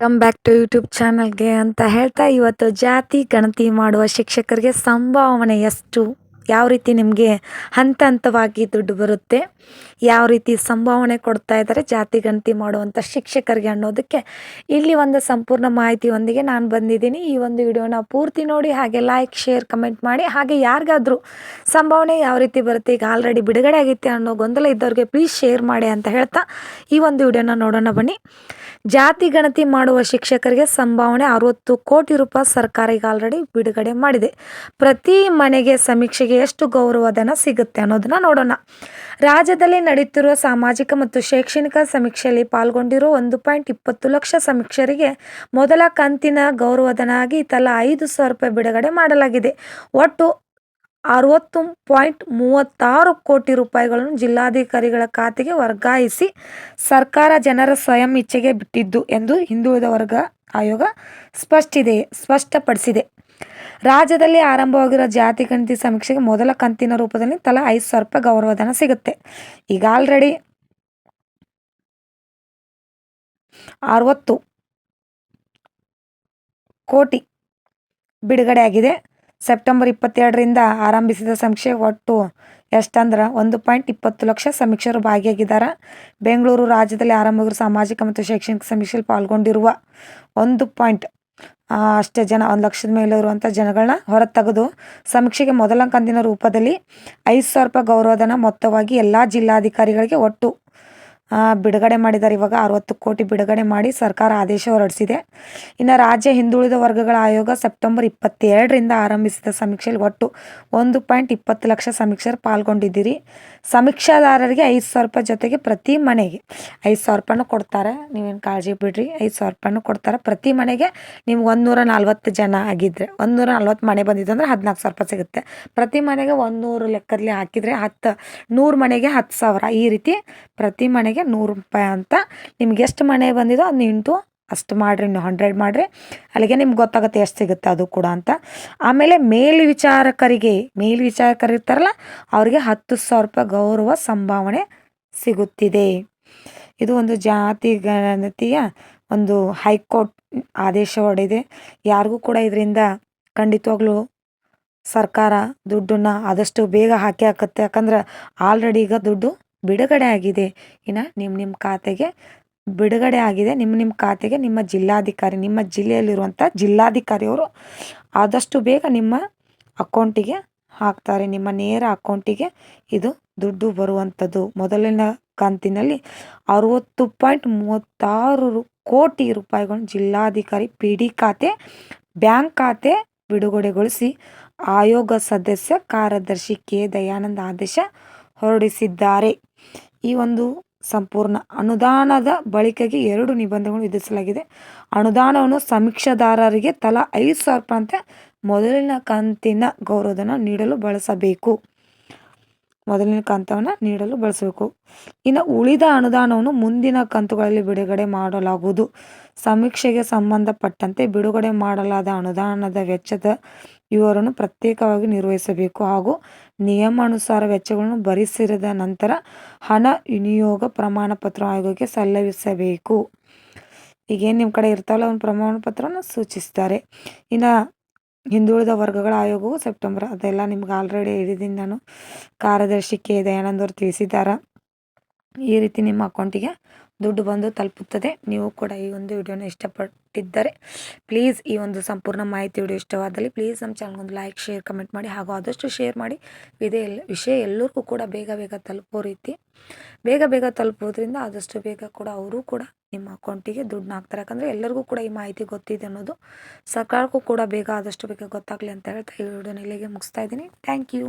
Come back to YouTube ಚಾನಲ್ಗೆ ಅಂತ ಹೇಳ್ತಾ ಇವತ್ತು ಜಾತಿ ಗಣತಿ ಮಾಡುವ ಶಿಕ್ಷಕರಿಗೆ ಸಂಭಾವನೆ ಎಷ್ಟು? ಯಾವ ರೀತಿ ನಿಮಗೆ ಹಂತ ಹಂತವಾಗಿ ದುಡ್ಡು ಬರುತ್ತೆ, ಯಾವ ರೀತಿ ಸಂಭಾವನೆ ಕೊಡ್ತಾ ಇದ್ದಾರೆ, ಜಾತಿ ಗಣತಿ ಮಾಡುವಂಥ ಶಿಕ್ಷಕರಿಗೆ ಅನ್ನೋದಕ್ಕೆ ಇಲ್ಲಿ ಒಂದು ಸಂಪೂರ್ಣ ಮಾಹಿತಿಯೊಂದಿಗೆ ನಾನು ಬಂದಿದ್ದೀನಿ. ಈ ಒಂದು ವಿಡಿಯೋನ ಪೂರ್ತಿ ನೋಡಿ, ಹಾಗೆ ಲೈಕ್ ಶೇರ್ ಕಮೆಂಟ್ ಮಾಡಿ, ಹಾಗೆ ಯಾರಿಗಾದರೂ ಸಂಭಾವನೆ ಯಾವ ರೀತಿ ಬರುತ್ತೆ, ಈಗ ಆಲ್ರೆಡಿ ಬಿಡುಗಡೆ ಆಗೈತೆ ಅನ್ನೋ ಗೊಂದಲ ಇದ್ದವ್ರಿಗೆ ಪ್ಲೀಸ್ ಶೇರ್ ಮಾಡಿ ಅಂತ ಹೇಳ್ತಾ ಈ ಒಂದು ವಿಡಿಯೋನ ನೋಡೋಣ ಬನ್ನಿ. ಜಾತಿ ಗಣತಿ ಮಾಡುವ ಶಿಕ್ಷಕರಿಗೆ ಸಂಭಾವನೆ ಅರವತ್ತು ಕೋಟಿ ರೂಪಾಯಿ ಸರ್ಕಾರ ಈಗ ಆಲ್ರೆಡಿ ಬಿಡುಗಡೆ ಮಾಡಿದೆ. ಪ್ರತಿ ಮನೆಗೆ ಸಮೀಕ್ಷೆಗೆ ಎಷ್ಟು ಗೌರವಧನ ಸಿಗುತ್ತೆ ಅನ್ನೋದನ್ನ ನೋಡೋಣ. ರಾಜ್ಯದಲ್ಲಿ ನಡೆಯುತ್ತಿರುವ ಸಾಮಾಜಿಕ ಮತ್ತು ಶೈಕ್ಷಣಿಕ ಸಮೀಕ್ಷೆಯಲ್ಲಿ ಪಾಲ್ಗೊಂಡಿರುವ ಒಂದು ಪಾಯಿಂಟ್ ಇಪ್ಪತ್ತು ಲಕ್ಷ ಸಮೀಕ್ಷರಿಗೆ ಮೊದಲ ಕಂತಿನ ಗೌರವಧನ ಆಗಿ ತಲಾ ಐದು ಸಾವಿರ ರೂಪಾಯಿ ಬಿಡುಗಡೆ ಮಾಡಲಾಗಿದೆ. ಒಟ್ಟು ಅರವತ್ತು ಪಾಯಿಂಟ್ ಮೂವತ್ತಾರು ಕೋಟಿ ರೂಪಾಯಿಗಳನ್ನು ಜಿಲ್ಲಾಧಿಕಾರಿಗಳ ಖಾತೆಗೆ ವರ್ಗಾಯಿಸಿ ಸರ್ಕಾರ ಜನರ ಸ್ವಯಂ ಇಚ್ಛೆಗೆ ಬಿಟ್ಟಿದ್ದು ಎಂದು ಹಿಂದುಳಿದ ವರ್ಗ ಆಯೋಗ ಸ್ಪಷ್ಟಿದೆ, ಸ್ಪಷ್ಟಪಡಿಸಿದೆ. ರಾಜ್ಯದಲ್ಲಿ ಆರಂಭವಾಗಿರೋ ಜಾತಿ ಗಣತಿ ಸಮೀಕ್ಷೆಗೆ ಮೊದಲ ಕಂತಿನ ರೂಪದಲ್ಲಿ ತಲಾ ಐದು ಸಾವಿರ ರೂಪಾಯಿ ಗೌರವಧನ ಸಿಗುತ್ತೆ. ಈಗ ಆಲ್ರೆಡಿ ಅರವತ್ತು ಕೋಟಿ ಬಿಡುಗಡೆ ಆಗಿದೆ. ಸೆಪ್ಟೆಂಬರ್ ಇಪ್ಪತ್ತೆರಡರಿಂದ ಆರಂಭಿಸಿದ ಸಮೀಕ್ಷೆ ಒಟ್ಟು ಎಷ್ಟಂದ್ರೆ ಒಂದು ಪಾಯಿಂಟ್ ಇಪ್ಪತ್ತು ಲಕ್ಷ ಸಮೀಕ್ಷರು ಭಾಗಿಯಾಗಿದ್ದಾರೆ. ಬೆಂಗಳೂರು ರಾಜ್ಯದಲ್ಲಿ ಆರಂಭಗಿರುವ ಸಾಮಾಜಿಕ ಮತ್ತು ಶೈಕ್ಷಣಿಕ ಸಮೀಕ್ಷೆಯಲ್ಲಿ ಪಾಲ್ಗೊಂಡಿರುವ ಒಂದು ಪಾಯಿಂಟ್ ಅಷ್ಟೇ ಜನ, ಒಂದು ಲಕ್ಷದ ಮೇಲೆ ಇರುವಂಥ ಜನಗಳನ್ನ ಹೊರತೆಗೆದು ಸಮೀಕ್ಷೆಗೆ ಮೊದಲ ಕಂದಿನ ರೂಪದಲ್ಲಿ ಐದು ಸಾವಿರ ರೂಪಾಯಿ ಗೌರವಧನ ಮೊತ್ತವಾಗಿ ಎಲ್ಲ ಜಿಲ್ಲಾಧಿಕಾರಿಗಳಿಗೆ ಒಟ್ಟು ಬಿಡುಗಡೆ ಮಾಡಿದ್ದಾರೆ. ಇವಾಗ ಅರವತ್ತು ಕೋಟಿ ಬಿಡುಗಡೆ ಮಾಡಿ ಸರ್ಕಾರ ಆದೇಶ ಹೊರಡಿಸಿದೆ. ಇನ್ನು ರಾಜ್ಯ ಹಿಂದುಳಿದ ವರ್ಗಗಳ ಆಯೋಗ ಸೆಪ್ಟೆಂಬರ್ ಇಪ್ಪತ್ತೆರಡರಿಂದ ಆರಂಭಿಸಿದ ಸಮೀಕ್ಷೆಯಲ್ಲಿ ಒಟ್ಟು ಒಂದು ಪಾಯಿಂಟ್ ಇಪ್ಪತ್ತು ಲಕ್ಷ ಸಮೀಕ್ಷರು ಪಾಲ್ಗೊಂಡಿದ್ದೀರಿ. ಸಮೀಕ್ಷಾದಾರರಿಗೆ ಐದು ಸಾವಿರ ರೂಪಾಯಿ ಜೊತೆಗೆ ಪ್ರತಿ ಮನೆಗೆ ಐದು ಸಾವಿರ ರೂಪಾಯಿನೂ ಕೊಡ್ತಾರೆ. ನೀವೇನು ಕಾಳಜಿ ಬಿಡ್ರಿ, ಐದು ಸಾವಿರ ರೂಪಾಯಿನೂ ಕೊಡ್ತಾರೆ. ಪ್ರತಿ ಮನೆಗೆ ನಿಮ್ಗೆ ಒಂದೂರ ನಲ್ವತ್ತು ಜನ ಆಗಿದ್ದರೆ ಒಂದೂರ ನಲ್ವತ್ತು ಮನೆ ಬಂದಿದ್ದು ಅಂದರೆ ಹದಿನಾಲ್ಕು ಸಾವಿರ ರೂಪಾಯಿ ಸಿಗುತ್ತೆ. ಪ್ರತಿ ಮನೆಗೆ ಒಂದು ನೂರು ಲೆಕ್ಕದಲ್ಲಿ ಹಾಕಿದರೆ ಹತ್ತು, ನೂರು ಮನೆಗೆ ಹತ್ತು ಸಾವಿರ. ಈ ರೀತಿ ಪ್ರತಿ ಮನೆಗೆ ನೂರು ರೂಪಾಯಿ ಅಂತ ನಿಮ್ಗೆ ಎಷ್ಟು ಮನೆ ಬಂದಿದೋ ಅದು ಇಂಟು ಅಷ್ಟು ಮಾಡಿರಿ ನೀವು ಹಂಡ್ರೆಡ್ ಮಾಡಿರಿ. ಅಲ್ಲಿಗೆ ನಿಮ್ಗೆ ಗೊತ್ತಾಗುತ್ತೆ ಎಷ್ಟು ಸಿಗುತ್ತೆ ಅದು ಕೂಡ ಅಂತ. ಆಮೇಲೆ ಮೇಲ್ವಿಚಾರಕರಿಗೆ ಮೇಲ್ವಿಚಾರಕರು ಇರ್ತಾರಲ್ಲ, ಅವರಿಗೆ ಹತ್ತು ಸಾವಿರ ರೂಪಾಯಿ ಗೌರವ ಸಂಭಾವನೆ ಸಿಗುತ್ತಿದೆ. ಇದು ಒಂದು ಜಾತಿ ಗಣತಿಯ ಒಂದು ಹೈಕೋರ್ಟ್ ಆದೇಶ ಹೊಡೆದಿದೆ. ಯಾರಿಗೂ ಕೂಡ ಇದರಿಂದ ಖಂಡಿತವಾಗ್ಲೂ ಸರ್ಕಾರ ದುಡ್ಡನ್ನು ಆದಷ್ಟು ಬೇಗ ಹಾಕಿ ಹಾಕುತ್ತೆ. ಯಾಕಂದ್ರೆ ಆಲ್ರೆಡಿ ಈಗ ದುಡ್ಡು ಬಿಡುಗಡೆ ಆಗಿದೆ. ಇನ್ನು ನಿಮ್ಮ ನಿಮ್ಮ ಖಾತೆಗೆ ಬಿಡುಗಡೆ ಆಗಿದೆ. ನಿಮ್ಮ ನಿಮ್ಮ ಖಾತೆಗೆ ನಿಮ್ಮ ಜಿಲ್ಲಾಧಿಕಾರಿ, ನಿಮ್ಮ ಜಿಲ್ಲೆಯಲ್ಲಿರುವಂಥ ಜಿಲ್ಲಾಧಿಕಾರಿಯವರು ಆದಷ್ಟು ಬೇಗ ನಿಮ್ಮ ಅಕೌಂಟಿಗೆ ಹಾಕ್ತಾರೆ. ನಿಮ್ಮ ನೇರ ಅಕೌಂಟಿಗೆ ಇದು ದುಡ್ಡು ಬರುವಂಥದ್ದು ಮೊದಲಿನ ಕಂತಿನಲ್ಲಿ ಅರುವತ್ತು ಪಾಯಿಂಟ್ ಮೂವತ್ತಾರು ಕೋಟಿ ರೂಪಾಯಿಗಳನ್ನು ಜಿಲ್ಲಾಧಿಕಾರಿ ಪಿ ಡಿ ಖಾತೆ, ಬ್ಯಾಂಕ್ ಖಾತೆ ಬಿಡುಗಡೆಗೊಳಿಸಿ ಆಯೋಗ ಸದಸ್ಯ ಕಾರ್ಯದರ್ಶಿ ಕೆ. ದಯಾನಂದ ಆದೇಶ ಹೊರಡಿಸಿದ್ದಾರೆ. ಈ ಒಂದು ಸಂಪೂರ್ಣ ಅನುದಾನದ ಬಳಿಕೆಗೆ ಎರಡು ನಿಬಂಧನೆಗಳು ವಿಧಿಸಲಾಗಿದೆ. ಅನುದಾನವನ್ನು ಸಮೀಕ್ಷಾದಾರರಿಗೆ ತಲಾ ಐದು ಸಾವಿರ ರೂಪಾಯಿ ಮೊದಲಿನ ಕಂತಿನ ಗೌರವಧನ ನೀಡಲು ಬಳಸಬೇಕು. ಮೊದಲಿನ ಕಂತವನ್ನು ನೀಡಲು ಬಳಸಬೇಕು. ಇನ್ನು ಉಳಿದ ಅನುದಾನವನ್ನು ಮುಂದಿನ ಕಂತುಗಳಲ್ಲಿ ಬಿಡುಗಡೆ ಮಾಡಲಾಗುವುದು. ಸಮೀಕ್ಷೆಗೆ ಸಂಬಂಧಪಟ್ಟಂತೆ ಬಿಡುಗಡೆ ಮಾಡಲಾದ ಅನುದಾನದ ವೆಚ್ಚದ ಇವರನ್ನು ಪ್ರತ್ಯೇಕವಾಗಿ ನಿರ್ವಹಿಸಬೇಕು. ಹಾಗೂ ನಿಯಮಾನುಸಾರ ವೆಚ್ಚಗಳನ್ನು ಭರಿಸಿದ ನಂತರ ಹಣ ವಿನಿಯೋಗ ಪ್ರಮಾಣ ಪತ್ರ ಆಯೋಗಕ್ಕೆ ಸಲ್ಲಿಸಬೇಕು. ಈಗೇನು ನಿಮ್ಮ ಕಡೆ ಇರ್ತಾವಲ್ಲ, ಒಂದು ಪ್ರಮಾಣ ಪತ್ರನ ಸೂಚಿಸ್ತಾರೆ. ಇನ್ನು ಹಿಂದುಳಿದ ವರ್ಗಗಳ ಆಯೋಗವು ಸೆಪ್ಟೆಂಬರ್, ಅದೆಲ್ಲ ನಿಮ್ಗೆ ಆಲ್ರೆಡಿ ಹೇಳಿದ್ದೀನಿ ನಾನು. ಕಾರ್ಯದರ್ಶಿ ಕೆ. ದಯಾನಂದವ್ರು ತಿಳಿಸಿದ್ದಾರೆ? ಈ ರೀತಿ ನಿಮ್ಮ ಅಕೌಂಟಿಗೆ ದುಡ್ಡು ಬಂದು ತಲುಪುತ್ತದೆ. ನೀವು ಕೂಡ ಈ ಒಂದು ವಿಡಿಯೋನ ಇಷ್ಟಪಟ್ಟಿದ್ದರೆ ಪ್ಲೀಸ್ ಈ ಒಂದು ಸಂಪೂರ್ಣ ಮಾಹಿತಿ ವಿಡಿಯೋ ಇಷ್ಟವಾದಲ್ಲಿ ಪ್ಲೀಸ್ ನಮ್ಮ ಚಾನಲ್ಗೊಂದು ಲೈಕ್ ಶೇರ್ ಕಮೆಂಟ್ ಮಾಡಿ ಹಾಗೂ ಆದಷ್ಟು ಶೇರ್ ಮಾಡಿ. ಇದೇ ಎಲ್ಲ ವಿಷಯ ಎಲ್ಲರಿಗೂ ಕೂಡ ಬೇಗ ಬೇಗ ತಲುಪೋ ರೀತಿ, ಬೇಗ ಬೇಗ ತಲುಪೋದ್ರಿಂದ ಆದಷ್ಟು ಬೇಗ ಕೂಡ ಅವರು ಕೂಡ ನಿಮ್ಮ ಅಕೌಂಟಿಗೆ ದುಡ್ಡನ್ನ ಹಾಕ್ತಾರೆ. ಯಾಕಂದರೆ ಎಲ್ಲರಿಗೂ ಕೂಡ ಈ ಮಾಹಿತಿ ಗೊತ್ತಿದೆ ಅನ್ನೋದು ಸರ್ಕಾರಕ್ಕೂ ಕೂಡ ಬೇಗ ಆದಷ್ಟು ಬೇಗ ಗೊತ್ತಾಗಲಿ ಅಂತ ಹೇಳ್ತಾ ಈ ವಿಡಿಯೋನ ಇಲ್ಲಿಗೆ ಮುಗಿಸ್ತಾ ಇದ್ದೀನಿ. Thank you